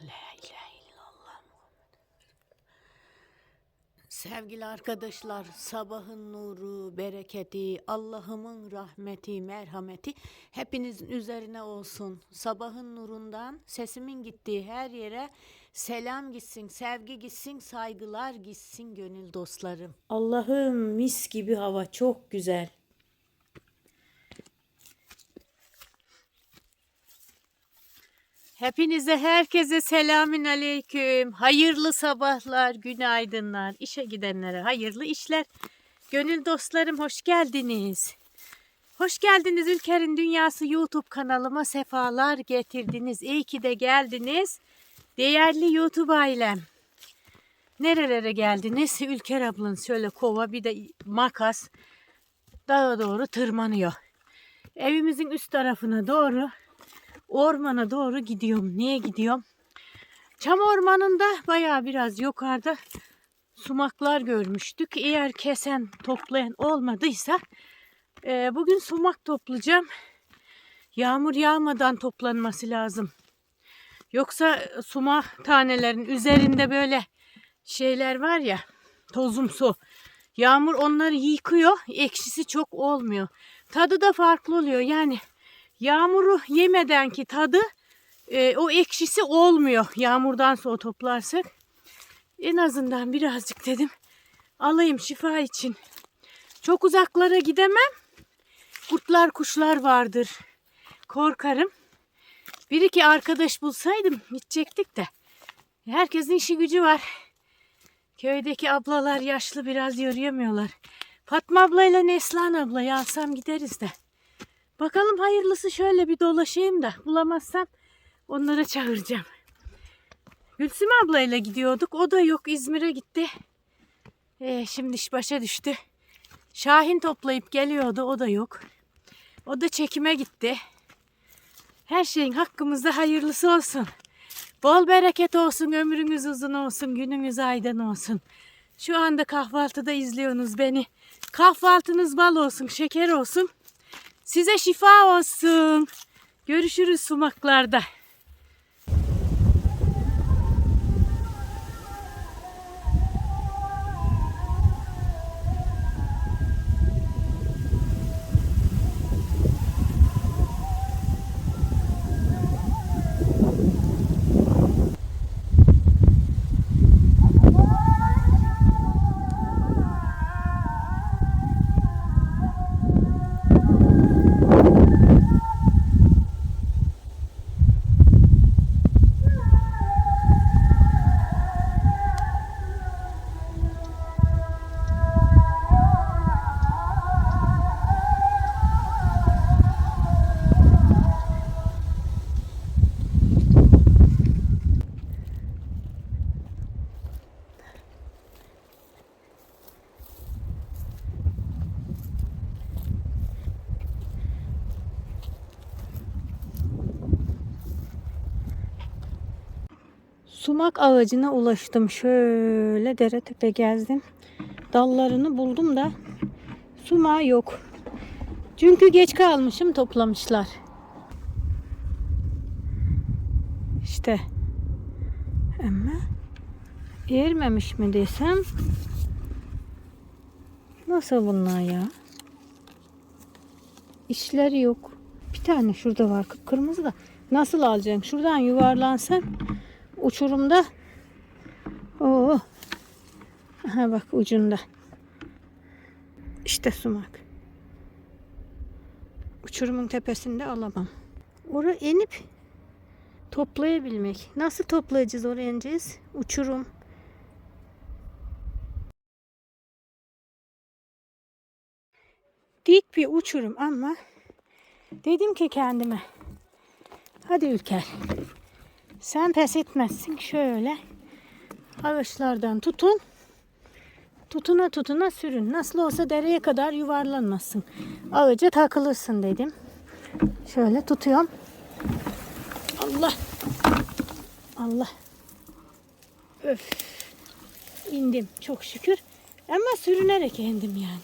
La ilahe illallah Muhammed. Sevgili arkadaşlar, sabahın nuru, bereketi, Allah'ımın rahmeti, merhameti hepinizin üzerine olsun. Sabahın nurundan sesimin gittiği her yere selam gitsin, sevgi gitsin, saygılar gitsin gönül dostlarım. Allah'ım mis gibi hava çok güzel. Hepinize herkese selamün aleyküm. Hayırlı sabahlar, günaydınlar. İşe gidenlere hayırlı işler. Gönül dostlarım hoş geldiniz. Hoş geldiniz Ülker'in Dünyası YouTube kanalıma sefalar getirdiniz. İyi ki de geldiniz. Değerli YouTube ailem. Nerelere geldiniz? Ülker ablanız şöyle kova bir de makas dağa doğru tırmanıyor. Evimizin üst tarafına doğru ormana doğru gidiyorum. Niye gidiyorum? Çam ormanında bayağı biraz yukarıda sumaklar görmüştük. Eğer kesen toplayan olmadıysa e, bugün sumak toplayacağım. Yağmur yağmadan toplanması lazım. Yoksa sumak tanelerinin üzerinde böyle şeyler var ya tozumsu. Yağmur onları yıkıyor. Ekşisi çok olmuyor. Tadı da farklı oluyor. Yani yağmuru yemeden ki tadı e, o ekşisi olmuyor yağmurdan sonra toplarsak. En azından birazcık dedim alayım şifa için. Çok uzaklara gidemem. Kurtlar kuşlar vardır. Korkarım. Bir iki arkadaş bulsaydım gidecektik de. Herkesin işi gücü var. Köydeki ablalar yaşlı biraz yürüyemiyorlar. Fatma ablayla Neslihan ablayı alsam gideriz de. Bakalım hayırlısı şöyle bir dolaşayım da bulamazsam onlara çağıracağım. Gülsüm ablayla gidiyorduk. O da yok İzmir'e gitti. Ee, şimdi iş başa düştü. Şahin toplayıp geliyordu. O da yok. O da çekime gitti. Her şeyin hakkımızda hayırlısı olsun. Bol bereket olsun, ömrünüz uzun olsun, gününüz aydın olsun. Şu anda kahvaltıda izliyorsunuz beni. Kahvaltınız bal olsun, şeker olsun. Size şifa olsun. Görüşürüz sumaklarda. Sumak ağacına ulaştım. Şöyle dere tepe gezdim. Dallarını buldum da sumağı yok. Çünkü geç kalmışım toplamışlar. İşte. Ama ermemiş mi desem? Nasıl bunlar ya? İşleri yok. Bir tane şurada var kıpkırmızı da. Nasıl alacaksın? Şuradan yuvarlansan uçurumda. Oo. Aha bak ucunda. İşte sumak. Uçurumun tepesinde alamam. Oraya inip toplayabilmek. Nasıl toplayacağız oraya ineceğiz? Uçurum. Dik bir uçurum ama dedim ki kendime hadi Ülker sen pes etmezsin. Şöyle ağaçlardan tutun. Tutuna tutuna sürün. Nasıl olsa dereye kadar yuvarlanmasın. Ağaca takılırsın dedim. Şöyle tutuyorum. Allah! Allah! Öf! İndim. Çok şükür. Ama sürünerek indim yani.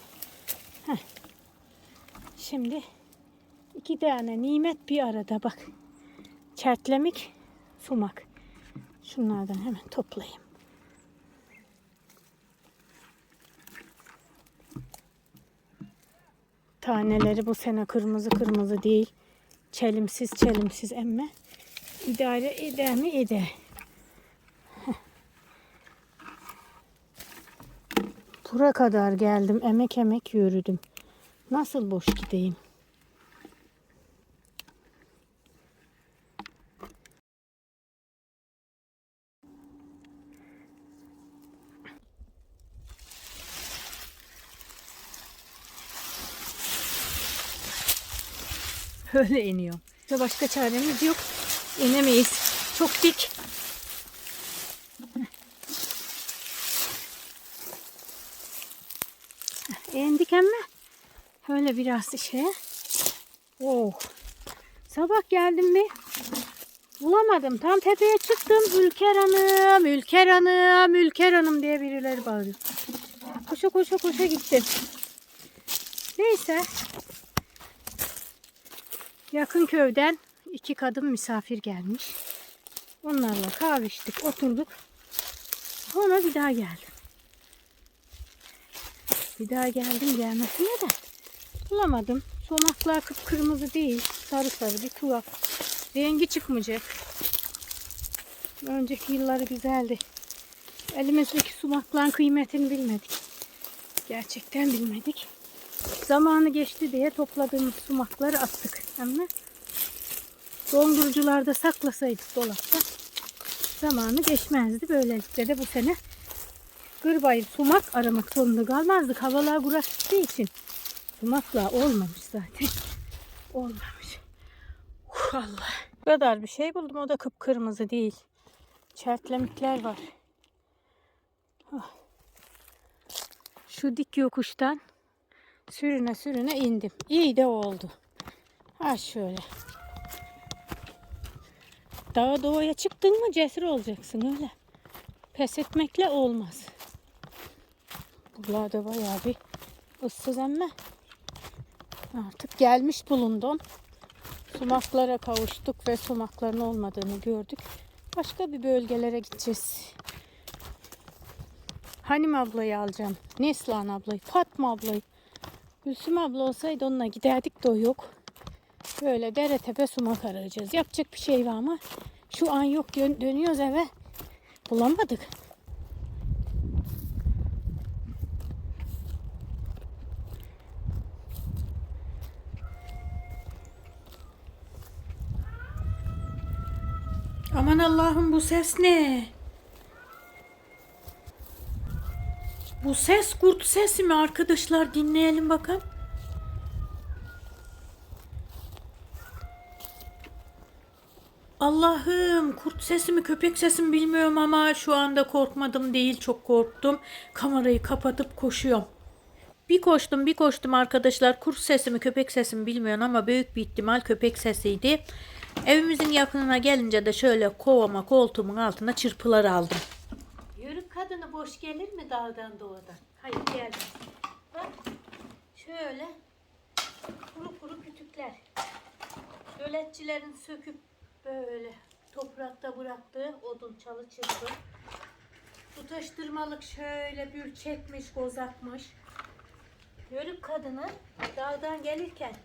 Heh. Şimdi iki tane nimet bir arada. Bak. Çertlemik, sumak. Şunlardan hemen toplayayım. Taneleri bu sene kırmızı kırmızı değil. Çelimsiz çelimsiz emme. İdare eder mi eder. Bura kadar geldim. Emek emek yürüdüm. Nasıl boş gideyim? Öyle iniyorum. Ve başka çaremiz yok. İnemeyiz. Çok dik. İndik ama Öyle biraz şey. Oh. Sabah geldim mi? Bulamadım. Tam tepeye çıktım. Ülker Hanım, Ülker Hanım, Ülker Hanım diye birileri bağırıyor. Koşa koşa koşa gittim. Neyse. Yakın köyden iki kadın misafir gelmiş. Onlarla kahve içtik, oturduk. Sonra bir daha geldim. Bir daha geldim gelmesine de bulamadım. Somaklar kıpkırmızı değil. Sarı sarı bir tuhaf. Rengi çıkmayacak. Önceki yılları güzeldi. Elimizdeki sumakların kıymetini bilmedik. Gerçekten bilmedik. Zamanı geçti diye topladığımız sumakları attık. Ama dondurucularda saklasaydık dolapta zamanı geçmezdi. Böylelikle de bu sene gırbayı sumak aramak zorunda kalmazdık. Havalar kurak için. Sumakla olmamış zaten. Olmamış. Uf, Allah. Bu kadar bir şey buldum. O da kıpkırmızı değil. Çertlemikler var. Ah. Şu dik yokuştan sürüne sürüne indim. İyi de oldu. Ha şöyle. Dağa doğaya çıktın mı cesur olacaksın öyle. Pes etmekle olmaz. Buralarda bayağı bir ıssız emme. Artık gelmiş bulundum. Sumaklara kavuştuk ve sumakların olmadığını gördük. Başka bir bölgelere gideceğiz. Hanim ablayı alacağım. Neslihan ablayı, Fatma ablayı. Gülsüm abla olsaydı onunla giderdik de o yok. Böyle dere tepe sumak arayacağız. Yapacak bir şey var ama şu an yok Dön- dönüyoruz eve. Bulamadık. Aman Allah'ım bu ses ne? Bu ses kurt sesi mi arkadaşlar? Dinleyelim bakalım. Allah'ım kurt sesi mi köpek sesi mi bilmiyorum ama şu anda korkmadım değil çok korktum. Kamerayı kapatıp koşuyorum. Bir koştum bir koştum arkadaşlar kurt sesi mi köpek sesi mi bilmiyorum ama büyük bir ihtimal köpek sesiydi. Evimizin yakınına gelince de şöyle kovama koltuğumun altına çırpılar aldım. Kadını boş gelir mi dağdan doğadan? Hayır gelmez. Bak şöyle kuru kuru kütükler. Göletçilerin söküp böyle toprakta bıraktığı odun çalı çırpı. Tutaştırmalık şöyle bül çekmiş, gozakmış. Yörük kadını dağdan gelirken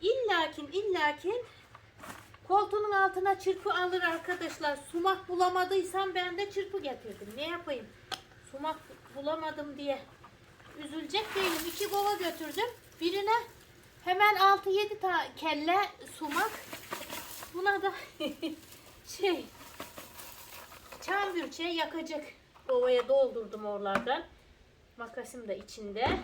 illakin illakin koltuğunun altına çırpı alır arkadaşlar. Sumak bulamadıysam ben de çırpı getirdim. Ne yapayım? Sumak bulamadım diye üzülecek değilim. İki kova götürdüm. Birine hemen 6-7 tane kelle sumak. Buna da şey çam bürçeği yakacak kovaya doldurdum oralardan. Makasım da içinde.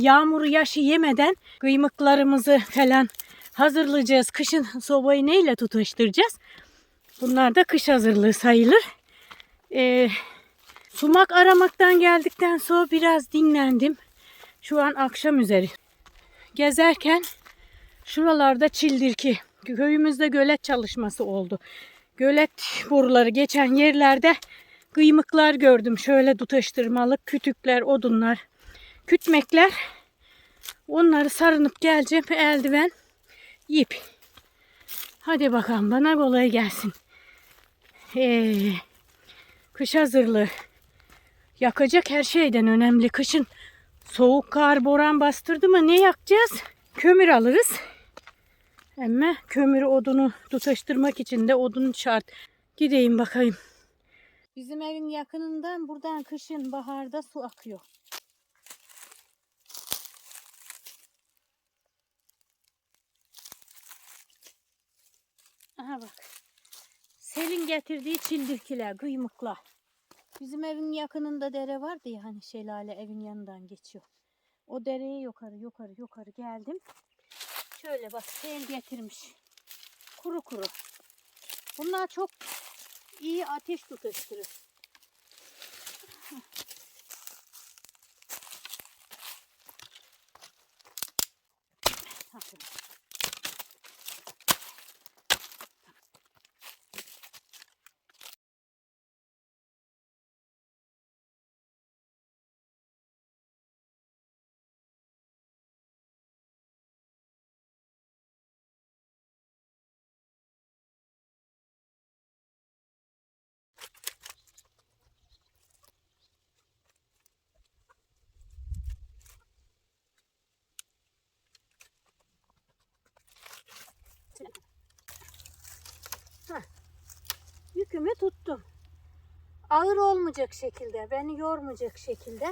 Yağmuru yaşı yemeden kıymıklarımızı falan hazırlayacağız. Kışın sobayı neyle tutuşturacağız? Bunlar da kış hazırlığı sayılır. Ee, sumak aramaktan geldikten sonra biraz dinlendim. Şu an akşam üzeri. Gezerken şuralarda çildirki. Köyümüzde gölet çalışması oldu. Gölet boruları geçen yerlerde kıymıklar gördüm. Şöyle tutuşturmalık kütükler, odunlar, kütmekler. Onları sarınıp geleceğim. Eldiven, ip. Hadi bakalım bana kolay gelsin. Ee, kış hazırlığı. Yakacak her şeyden önemli. Kışın soğuk kar, boran bastırdı mı ne yakacağız? Kömür alırız. Ama kömür odunu tutuşturmak için de odun şart. Gideyim bakayım. Bizim evin yakınından buradan kışın baharda su akıyor. Aha bak. Selin getirdiği çildirkiler, kıymıklar. Bizim evin yakınında dere vardı ya hani şelale evin yanından geçiyor. O dereye yukarı yukarı yukarı geldim. Şöyle bak sel getirmiş. Kuru kuru. Bunlar çok iyi ateş tutuşturur. Yükümü tuttum. Ağır olmayacak şekilde, beni yormayacak şekilde.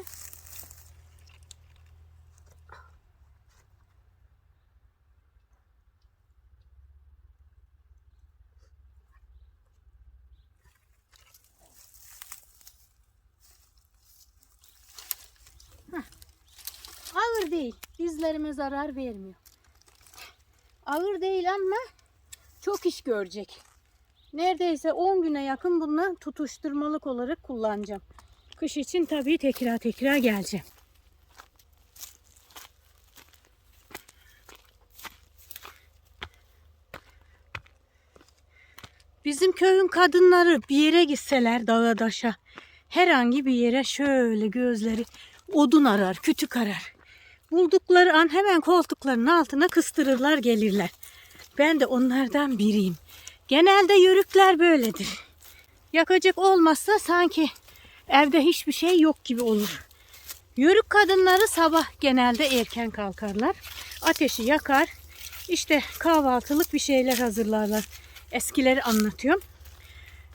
Heh. Ağır değil, dizlerime zarar vermiyor. Ağır değil ama çok iş görecek. Neredeyse 10 güne yakın bunu tutuşturmalık olarak kullanacağım. Kış için tabii tekrar tekrar geleceğim. Bizim köyün kadınları bir yere gitseler dağa daşa herhangi bir yere şöyle gözleri odun arar, kütük arar. Buldukları an hemen koltuklarının altına kıstırırlar gelirler. Ben de onlardan biriyim. Genelde yörükler böyledir. Yakacak olmazsa sanki evde hiçbir şey yok gibi olur. Yörük kadınları sabah genelde erken kalkarlar. Ateşi yakar. İşte kahvaltılık bir şeyler hazırlarlar. Eskileri anlatıyorum.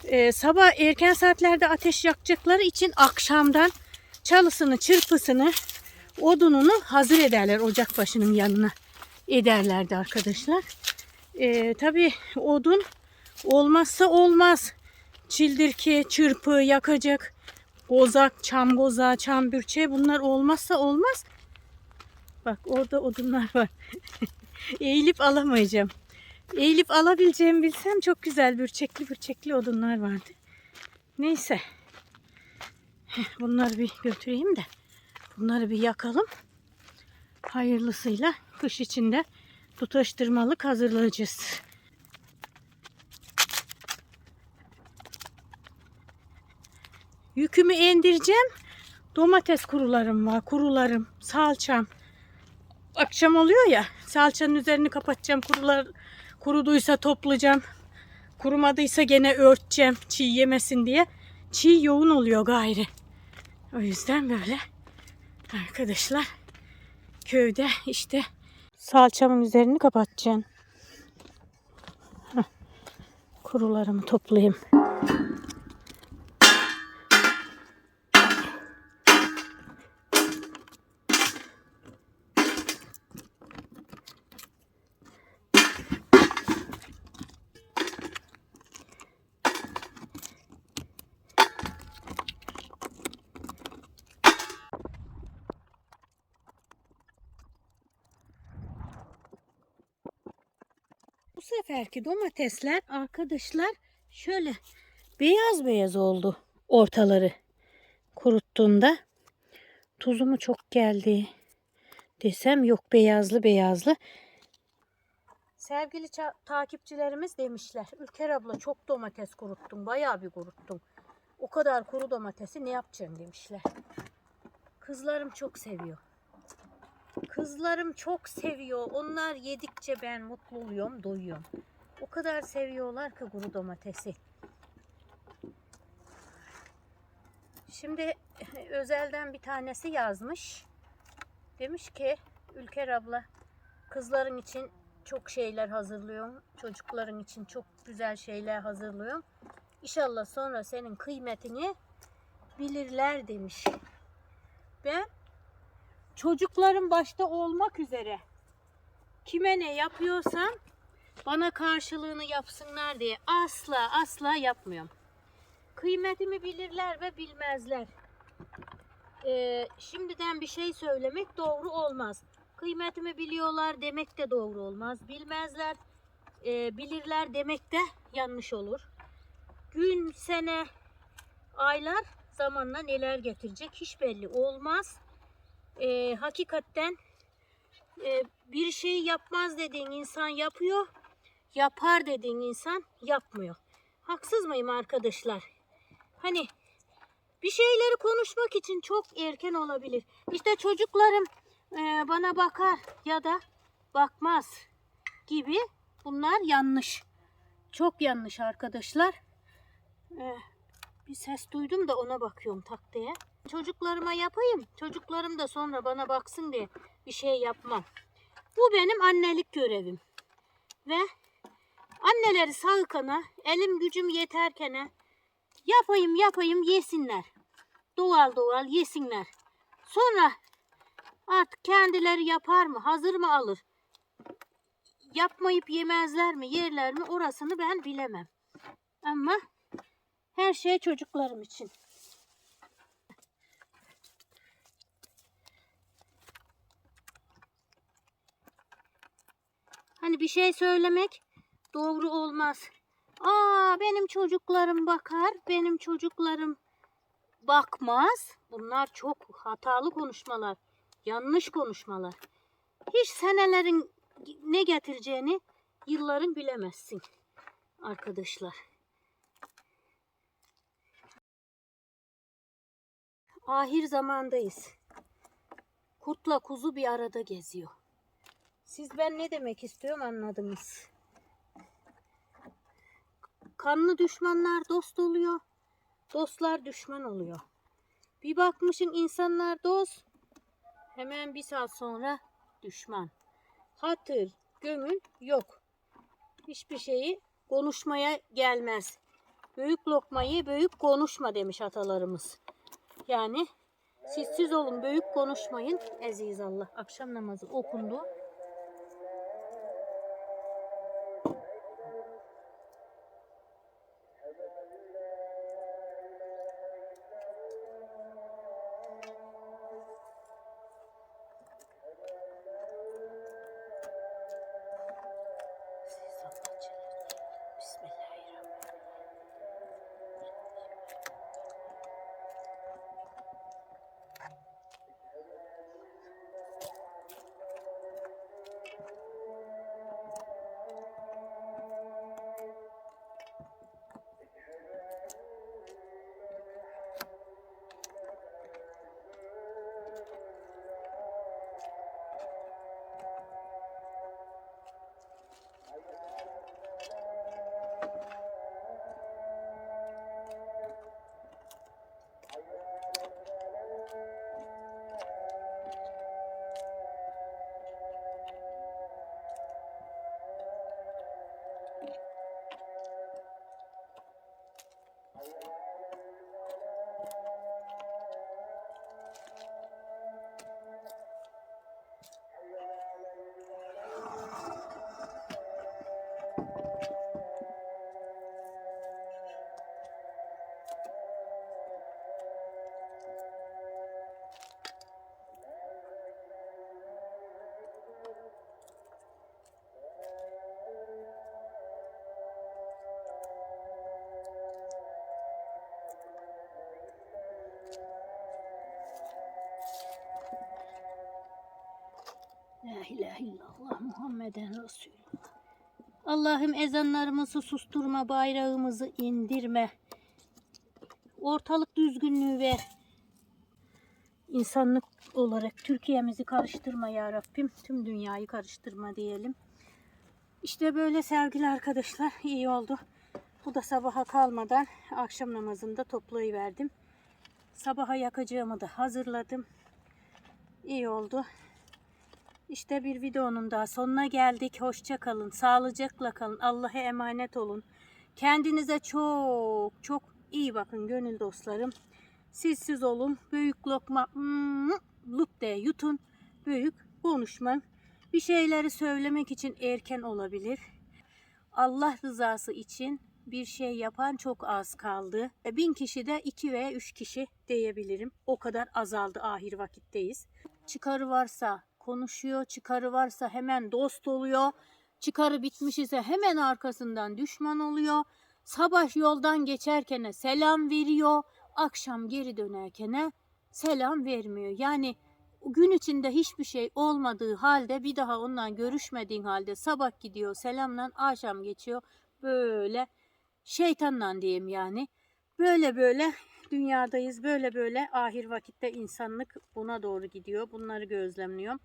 Ee, sabah erken saatlerde ateş yakacakları için akşamdan çalısını, çırpısını, odununu hazır ederler ocak başının yanına ederlerdi arkadaşlar. Ee, tabii odun olmazsa olmaz. Çildirki, çırpı, yakacak, gozak, çam gozağı, çam bürçeği bunlar olmazsa olmaz. Bak orada odunlar var. Eğilip alamayacağım. Eğilip alabileceğimi bilsem çok güzel bürçekli bürçekli odunlar vardı. Neyse. Bunları bir götüreyim de bunları bir yakalım. Hayırlısıyla kış içinde tutuşturmalık hazırlayacağız. Yükümü indireceğim. Domates kurularım var. Kurularım, salçam. Akşam oluyor ya. Salçanın üzerini kapatacağım. Kurular kuruduysa toplayacağım. Kurumadıysa gene örteceğim. Çiğ yemesin diye. Çiğ yoğun oluyor gayri. O yüzden böyle arkadaşlar köyde işte salçamın üzerini kapatacağım. Kurularımı toplayayım. Seferki domatesler arkadaşlar şöyle beyaz beyaz oldu ortaları kuruttuğumda. Tuzumu çok geldi desem yok beyazlı beyazlı. Sevgili takipçilerimiz demişler. Ülker abla çok domates kuruttum. Bayağı bir kuruttum. O kadar kuru domatesi ne yapacaksın demişler. Kızlarım çok seviyor. Kızlarım çok seviyor. Onlar yedikçe ben mutlu oluyorum, doyuyorum. O kadar seviyorlar ki kuru domatesi. Şimdi özelden bir tanesi yazmış. Demiş ki Ülker abla kızların için çok şeyler hazırlıyorum. Çocukların için çok güzel şeyler hazırlıyorum. İnşallah sonra senin kıymetini bilirler demiş. Ben çocuklarım başta olmak üzere kime ne yapıyorsam bana karşılığını yapsınlar diye asla asla yapmıyorum. Kıymetimi bilirler ve bilmezler. Ee, şimdiden bir şey söylemek doğru olmaz. Kıymetimi biliyorlar demek de doğru olmaz. Bilmezler, e, bilirler demek de yanlış olur. Gün, sene, aylar zamanla neler getirecek hiç belli olmaz e, hakikaten e, bir şey yapmaz dediğin insan yapıyor, yapar dediğin insan yapmıyor. Haksız mıyım arkadaşlar? Hani bir şeyleri konuşmak için çok erken olabilir. İşte çocuklarım e, bana bakar ya da bakmaz gibi bunlar yanlış. Çok yanlış arkadaşlar. E, bir ses duydum da ona bakıyorum tak diye. Çocuklarıma yapayım. Çocuklarım da sonra bana baksın diye bir şey yapmam. Bu benim annelik görevim. Ve anneleri sağkana, elim gücüm yeterkene yapayım yapayım yesinler. Doğal doğal yesinler. Sonra artık kendileri yapar mı, hazır mı alır? Yapmayıp yemezler mi, yerler mi orasını ben bilemem. Ama her şey çocuklarım için. Hani bir şey söylemek doğru olmaz. Aa benim çocuklarım bakar, benim çocuklarım bakmaz. Bunlar çok hatalı konuşmalar, yanlış konuşmalar. Hiç senelerin ne getireceğini yılların bilemezsin arkadaşlar. Ahir zamandayız. Kurtla kuzu bir arada geziyor. Siz ben ne demek istiyorum anladınız. Kanlı düşmanlar dost oluyor. Dostlar düşman oluyor. Bir bakmışın insanlar dost. Hemen bir saat sonra düşman. Hatır, gönül yok. Hiçbir şeyi konuşmaya gelmez. Büyük lokmayı büyük konuşma demiş atalarımız. Yani sessiz olun, büyük konuşmayın. Aziz Allah. Akşam namazı okundu. İlahe illallah Muhammeden Resulullah. Allah'ım ezanlarımızı susturma, bayrağımızı indirme. Ortalık düzgünlüğü ver. İnsanlık olarak Türkiye'mizi karıştırma ya Rabbim. Tüm dünyayı karıştırma diyelim. İşte böyle sevgili arkadaşlar iyi oldu. Bu da sabaha kalmadan akşam namazında toplayıverdim. Sabaha yakacağımı da hazırladım. İyi oldu. İşte bir videonun daha sonuna geldik. Hoşça kalın, sağlıcakla kalın, Allah'a emanet olun. Kendinize çok çok iyi bakın gönül dostlarım. Sizsiz olun. Büyük lokma mm, lup de yutun. Büyük konuşmayın. Bir şeyleri söylemek için erken olabilir. Allah rızası için bir şey yapan çok az kaldı. E, Bin kişi de iki veya üç kişi diyebilirim. O kadar azaldı ahir vakitteyiz. Çıkarı varsa konuşuyor, çıkarı varsa hemen dost oluyor. Çıkarı bitmiş ise hemen arkasından düşman oluyor. Sabah yoldan geçerken selam veriyor. Akşam geri dönerken selam vermiyor. Yani gün içinde hiçbir şey olmadığı halde bir daha ondan görüşmediğin halde sabah gidiyor selamla akşam geçiyor. Böyle şeytanla diyeyim yani. Böyle böyle dünyadayız. Böyle böyle ahir vakitte insanlık buna doğru gidiyor. Bunları gözlemliyorum.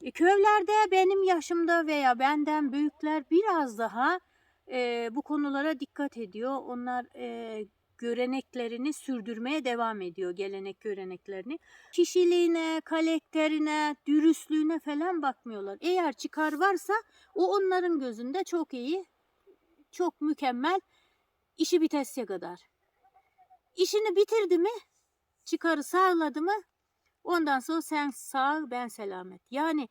E, Köylerde benim yaşımda veya benden büyükler biraz daha e, bu konulara dikkat ediyor. Onlar e, göreneklerini sürdürmeye devam ediyor. Gelenek göreneklerini. Kişiliğine, karakterine, dürüstlüğüne falan bakmıyorlar. Eğer çıkar varsa o onların gözünde çok iyi, çok mükemmel işi bitesiye kadar. İşini bitirdi mi, çıkarı sağladı mı, ondan sonra sen sağ ben selamet. Yani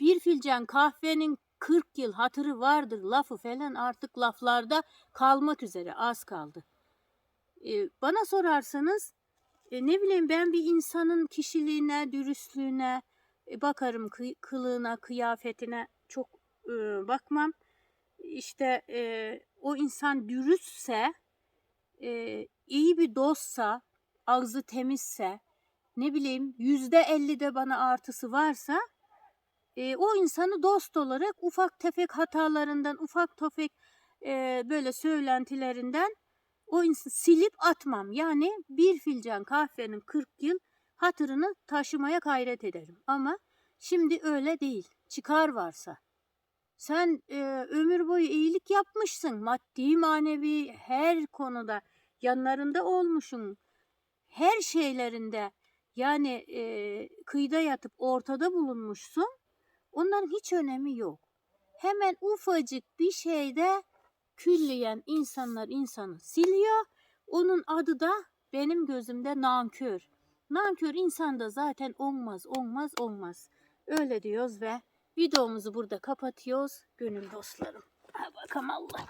bir filcan kahvenin 40 yıl hatırı vardır lafı falan artık laflarda kalmak üzere az kaldı. Ee, bana sorarsanız e, ne bileyim ben bir insanın kişiliğine, dürüstlüğüne e, bakarım, kı- kılığına, kıyafetine çok e, bakmam. İşte e, o insan dürüstse, e, iyi bir dostsa, ağzı temizse, ne bileyim yüzde elli de bana artısı varsa e, o insanı dost olarak ufak tefek hatalarından, ufak tefek e, böyle söylentilerinden o insan silip atmam. Yani bir filcan kahvenin 40 yıl hatırını taşımaya gayret ederim. Ama şimdi öyle değil. Çıkar varsa. Sen e, ömür boyu iyilik yapmışsın. Maddi, manevi her konuda yanlarında olmuşsun. Her şeylerinde yani e, kıyıda yatıp ortada bulunmuşsun. Onların hiç önemi yok. Hemen ufacık bir şeyde külliyen insanlar insanı siliyor. Onun adı da benim gözümde nankör. Nankör insan da zaten olmaz, olmaz, olmaz. Öyle diyoruz ve videomuzu burada kapatıyoruz gönül dostlarım. Ha bakalım Allah.